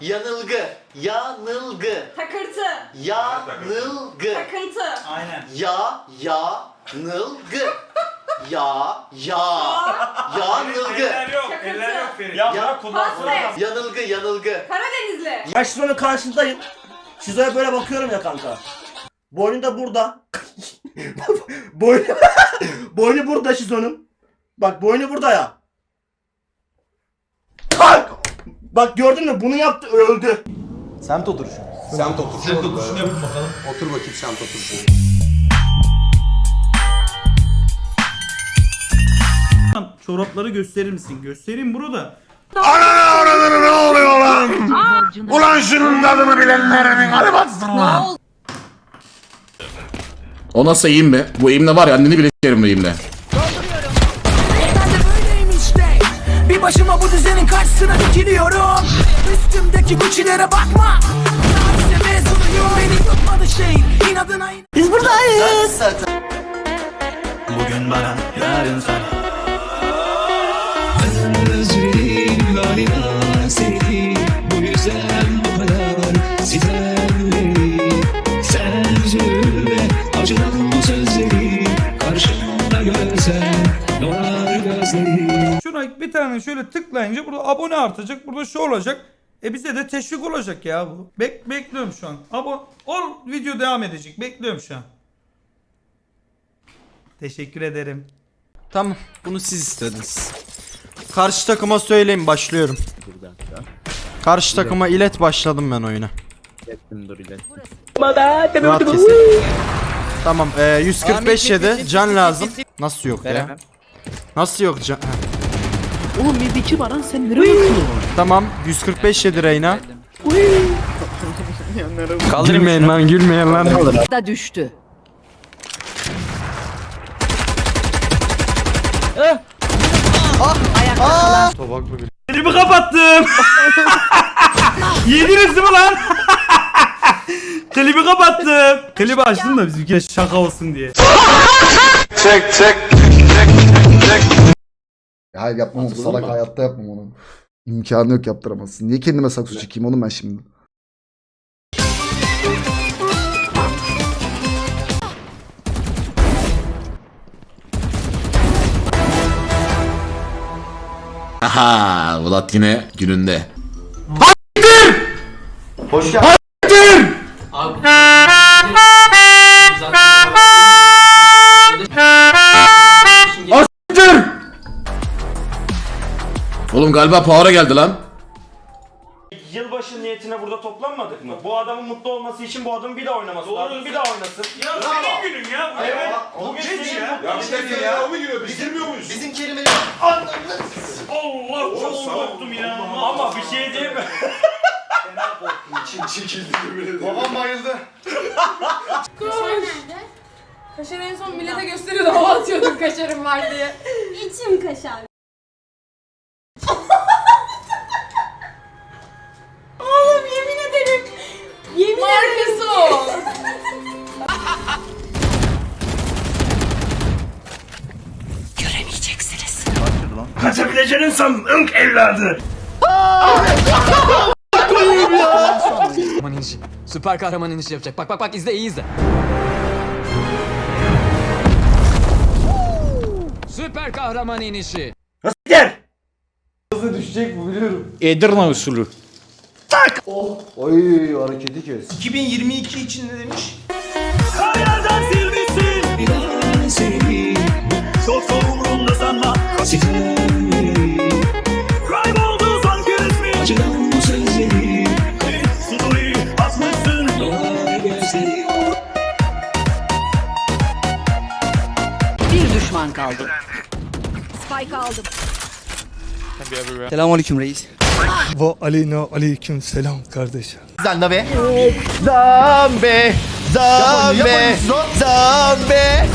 yanılgı, yanılgı, Takırtı. yanılgı, Takıntı. Aynen. ya, yanılgı, ya, ya, yanılgı, Eller yok. Şakası. Eller yok Ferit. Ya Ya- bırak kullansın yanılgı, yanılgı. Karadenizli. Ben Şizo'nun karşısındayım. Şizo'ya böyle bakıyorum ya kanka. Boynu da burada. boynu, boynu burada Şizo'nun. Bak boynu burada ya. Tak! Bak gördün mü bunu yaptı öldü. Semt oturuşu. Semt oturuşu. Semt oturuşunu yapın bakalım. Otur bakayım semt oturuşu. Çorapları gösterir misin? Göstereyim burada. Ulan şunun tadını bilenlerinin hadi batsın lan. O nasıl eğim mi? Bu eğimle var ya anneni bile s**erim bu eğimle. Bir başıma bu düzenin karşısına dikiliyorum. Üstümdeki Gucci'lere bakma. Sadece mezunuyum beni tutmadı şey İnadına in- Biz buradayız Şuna bir tane şöyle tıklayınca burada abone artacak. Burada şu olacak. E bize de teşvik olacak ya bu. Bek bekliyorum şu an. Abo ol video devam edecek. Bekliyorum şu an. Teşekkür ederim. Tamam bunu siz istediniz. Karşı takıma söyleyin başlıyorum. Karşı takıma ilet başladım ben oyuna. Rahat kesin. Tamam e, 145 yedi can lazım. Nasıl yok ya? Nasıl yok can? Oğlum bir diki var lan sen nereye bakıyorsun? Tamam 145 yedi Reyna. Gülmeyin lan gülmeyin lan. da düştü. Elimi kapattım. Yediniz mi lan? Klibi kapattım. Klibi açtım da bizimkine şaka olsun diye. Hayır yapmam onu. Salak hayatta yapmam onu. İmkanı yok yaptıramazsın. Niye kendime saksı çekeyim oğlum ben şimdi? Aha Vlad yine gününde. Hoş geldin. Oğlum galiba Power'a geldi lan. Yılbaşı niyetine burada toplanmadık mı? Bu adamın mutlu olması için bu adamın bir daha oynaması lazım. Bir daha oynasın. Ya senin günün ya. bu. Evet. Bugün senin ya. Ya bir şey ya. mı giriyor? Biz girmiyor muyuz? Bizim kelimeler Allah çok korktum ya. Ama bir şey diyeyim mi? Babam bayıldı. Kaşar en son millete gösteriyordu hava atıyordum kaşarım var diye. İçim kaşar. Kaçabileceğini san ınk evladı. Kahraman inişi Süper kahraman inişi yapacak Bak bak bak izle iyi izle Süper kahraman inişi Gel. Edirne usulü. Oy hareketi kes. 2022 için ne demiş? Seni Çok da umurumda sanma Sitemli Kayboldu son resmi Acıdan bu sözleri Sunuyu atmışsın Dolar gözleri Bir düşman kaldı. Spike aldım. Selamünaleyküm reis. Ve aleyna aleyküm selam kardeş. Zanda be. Zambe. Zambe. Zambe.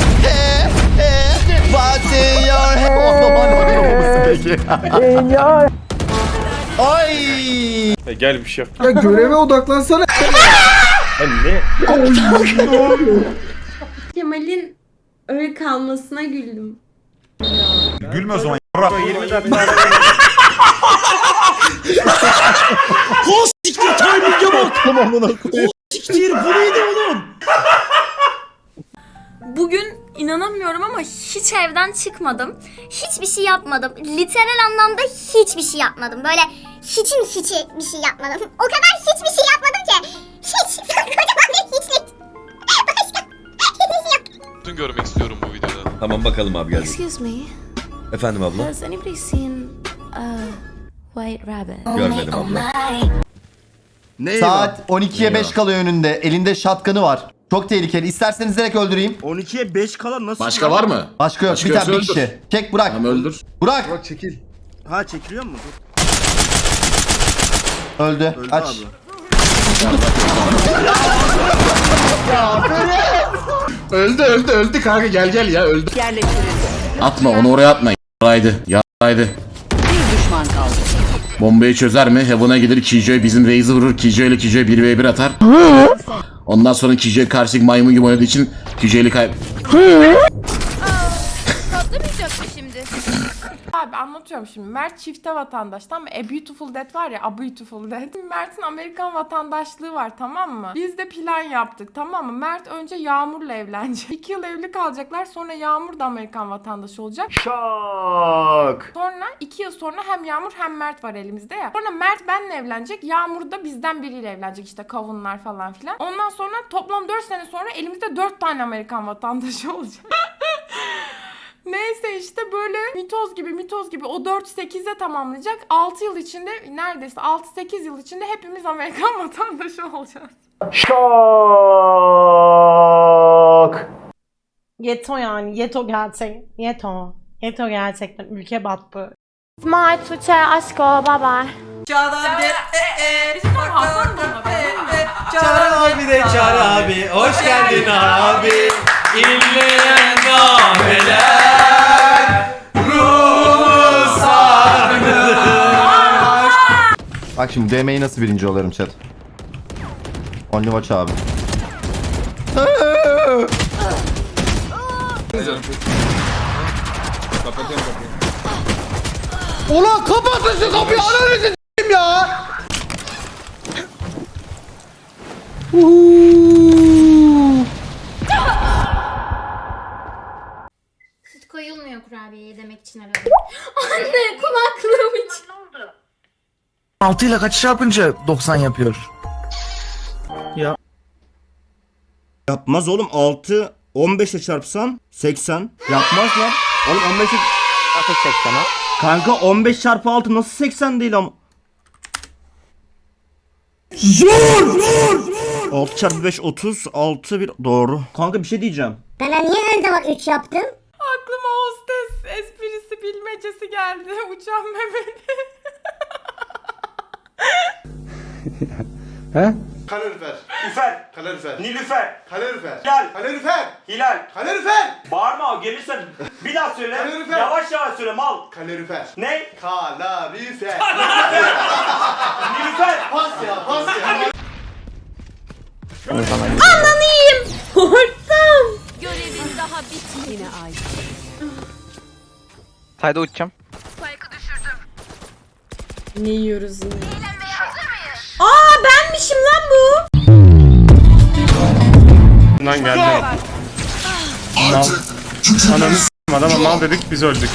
What's in your head? Ay. Gel bir şey yap. Ya göreve odaklansana. Kemal'in öyle kalmasına güldüm. Gülme o zaman. 20 dakika. Kos siktir Siktir bu neydi oğlum? Bugün inanamıyorum ama hiç evden çıkmadım. Hiçbir şey yapmadım. Literal anlamda hiçbir şey yapmadım. Böyle hiçin hiçi bir şey yapmadım. O kadar hiçbir şey yapmadım ki. Hiç. Kocaman bir hiçlik. Başka hiçbir şey yok. görmek istiyorum bu videoda. Tamam bakalım abi gel. Excuse me. Efendim abla. Has anybody seen a white rabbit? Görmedim abla. Saat 12'ye 5 kalıyor önünde. Elinde şatkanı var. Çok tehlikeli. İsterseniz direkt öldüreyim. 12'ye 5 kala nasıl? Başka var mı? Başka yok. Başka bir tane bir yoksa kişi. Çek Burak. Tamam öldür. Burak. Ha çekiliyor mu? Öldü. Öldü Aç. abi. Öldü öldü öldü kanka gel gel ya öldü. Yerleştirildi. Atma onu oraya atma. Yaraydı. Yaraydı. Bir düşman kaldı. Bombayı çözer mi? Heaven'a gider Killjoy bizim Raze'i vurur. Killjoy ile Killjoy 1v1 atar. Ondan sonra Killjoy karşı maymun gibi oynadığı için Killjoy'li kayb... anlatıyorum şimdi. Mert çifte vatandaş tamam mı? A Beautiful Dead var ya. A Beautiful Dead. Mert'in Amerikan vatandaşlığı var tamam mı? Biz de plan yaptık tamam mı? Mert önce Yağmur'la evlenecek. İki yıl evli kalacaklar. Sonra Yağmur da Amerikan vatandaşı olacak. Şok. Sonra iki yıl sonra hem Yağmur hem Mert var elimizde ya. Sonra Mert benle evlenecek. Yağmur da bizden biriyle evlenecek. işte kavunlar falan filan. Ondan sonra toplam 4 sene sonra elimizde 4 tane Amerikan vatandaşı olacak. Neyse işte böyle mitoz gibi mitoz gibi o 4-8'e tamamlayacak. 6 yıl içinde neredeyse 6-8 yıl içinde hepimiz Amerikan vatandaşı olacağız. Şok. Yeto yani yeto gerçek. Yeto. Yeto gerçekten ülke battı. Smile Tuğçe aşko bye bye. Çağrı abi de çağrı abi. Hoş geldin abi. İnleyen nameler. Bak şimdi DM'yi nasıl birinci oluyorum chat. Only watch abi. Ulan kapatın şu kapıyı s**eyim ya. Süt 6 ile kaç çarpınca 90 yapıyor? Yapmaz oğlum 6 15 ile çarpsan 80. Yapmaz lan. Oğlum 15 Nasıl 80 ha? Kanka 15 çarpı 6 nasıl 80 değil ama. Zor zor zor. 6 çarpı 5 30 6 bir doğru. Kanka bir şey diyeceğim. Ben niye her zaman 3 yaptım? Aklıma hostes esprisi bilmecesi geldi. Uçan memeli. Kalorifer. Üfer, Kalorifer. Nilüfer, Kalorifer. Hilal, Kalorifer. Hilal. Kalorifer. Bağırma gelirsen bir daha söyle. Kalorifer. Yavaş yavaş söyle mal. Kalorifer. Ne? Kalorifer. Nilüfer. Pas ya pas ya. Görevin daha bitmedi. Yine ay. Haydi uçacağım. Ne yiyoruz yine? Benmişim lan bu. Lan geldi. Ananı s**tim adama mal dedik biz öldük.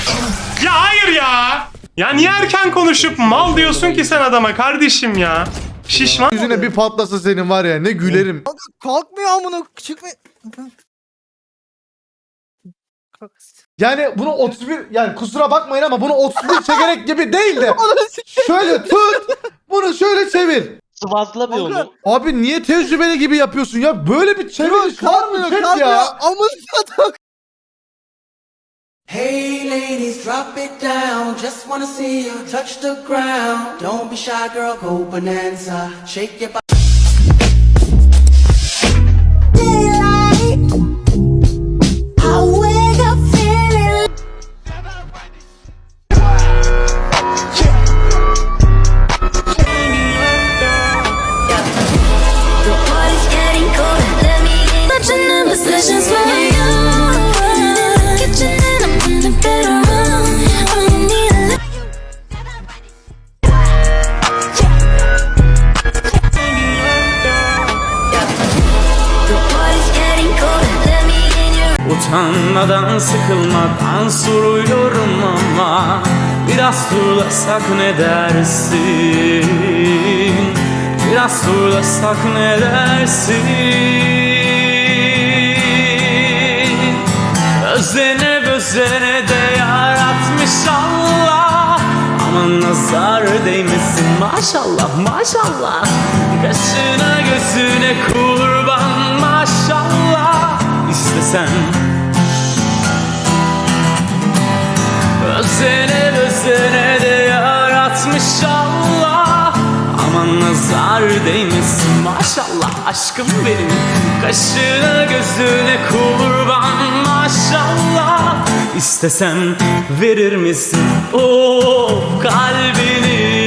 Ya hayır ya! Ya niye erken konuşup mal diyorsun ki sen adama kardeşim ya? Şişman. Yüzüne bir patlasa senin var ya ne gülerim. Kalkmıyor amına çıkmıyor. Yani bunu 31 yani kusura bakmayın ama bunu 31 çekerek gibi değil de şöyle tut bunu şöyle çevir. Sıvazla bir onu. Abi niye tecrübeli gibi yapıyorsun ya? Böyle bir var mı chat ya? Hey ladies, drop it down. Just wanna see you touch the ground. Don't be shy, girl, go bonanza. Shake your body. Fırtınadan soruyorum ama Biraz turlasak ne dersin? Biraz turlasak ne dersin? Özene bözene de yaratmış Allah Aman nazar değmesin maşallah maşallah Kaşına gözüne kurban maşallah İstesen Özene özene de yaratmış Allah. Aman nazar değmesin maşallah. Aşkım benim Kaşına gözüne kurban maşallah. İstesem verir misin? O kalbini